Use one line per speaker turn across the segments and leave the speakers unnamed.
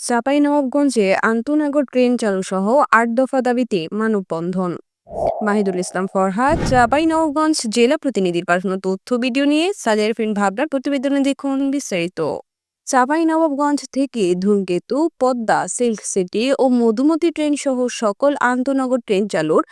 চাঁপাইনবাবগঞ্জে আন্তনগর train চালু সহ আট দফা দাবিতে মানববন্ধন। মাহিদুল ইসলাম ফরহাদ, চাঁপাইনবাবগঞ্জ জেলা প্রতিনিধির পাঠানো তথ্য ভিডিও নিয়ে সাজের ফিন ভাবনার প্রতিবেদনে দেখুন বিস্তারিত। চাঁপাইনবাবগঞ্জ থেকে ধূমকেতু, পদ্মা, সিল্ক সিটি ও মধুমতি ট্রেন সহ সকল আন্তনগর ট্রেন চালুর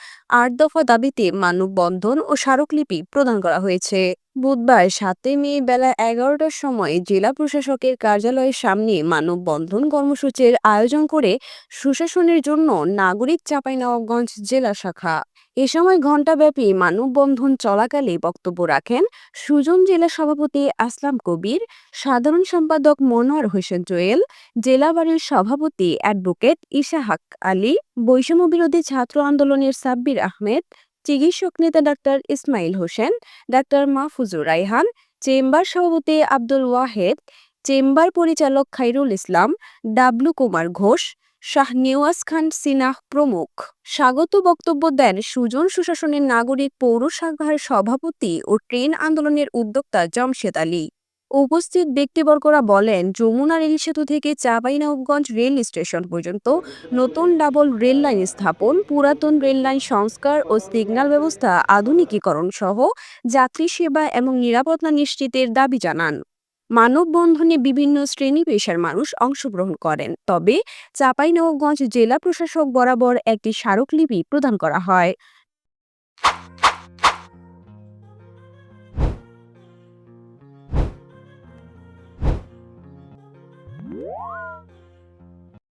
আট দফা দাবিতে মানববন্ধন ও স্মারকলিপি প্রদান করা হয়েছে। বুধবার সাতই মে বেলা এগারোটার সময় জেলা প্রশাসকের কার্যালয়ের সামনে মানববন্ধন কর্মসূচির আয়োজন করে সুশাসনের জন্য নাগরিক চাঁপাইনবাবগঞ্জ জেলা শাখা। এ সময় ঘণ্টাব্যাপী মানববন্ধন চলাকালে বক্তব্য রাখেন সুজন জেলা সভাপতি আসলাম কবির, সাধারণ সম্পাদক মনোয়ার হোসেন জোয়েল, জেলা বাড়ির সভাপতি অ্যাডভোকেট ইশাহাক আলী, বৈষম্য বিরোধী ছাত্র আন্দোলনের সাব্বির আহমেদ চিকিৎসক নেতা doctor Ismail Hossain, doctor Mahfuzur Raihan, chamber সভাপতি আব্দুল ওয়াহেদ, চেম্বার পরিচালক খাইরুল ইসলাম, ডাবলু কুমার ঘোষ, শাহ নেওয়াজ খান সিনাহ প্রমুখ। স্বাগত বক্তব্য দেন সুজন সুশাসনের নাগরিক পৌর শাখার সভাপতি ও ট্রেন আন্দোলনের উদ্যোক্তা জমশেদ আলী। উপস্থিত ব্যক্তিবর্গরা বলেন যমুনা রেল সেতু থেকে চাঁপাইনবাবগঞ্জ রেল স্টেশন পর্যন্ত নতুন ডাবল রেল লাইন স্থাপন, পুরাতন রেল লাইন সংস্কার ও সিগন্যাল ব্যবস্থা আধুনিকীকরণ সহ যাত্রী সেবা এবং নিরাপত্তা নিশ্চিতের দাবি জানান। মানববন্ধনে বিভিন্ন শ্রেণি পেশার মানুষ অংশগ্রহণ করেন, তবে চাঁপাইনবাবগঞ্জ জেলা প্রশাসক বরাবর একটি স্মারকলিপি প্রদান করা হয়।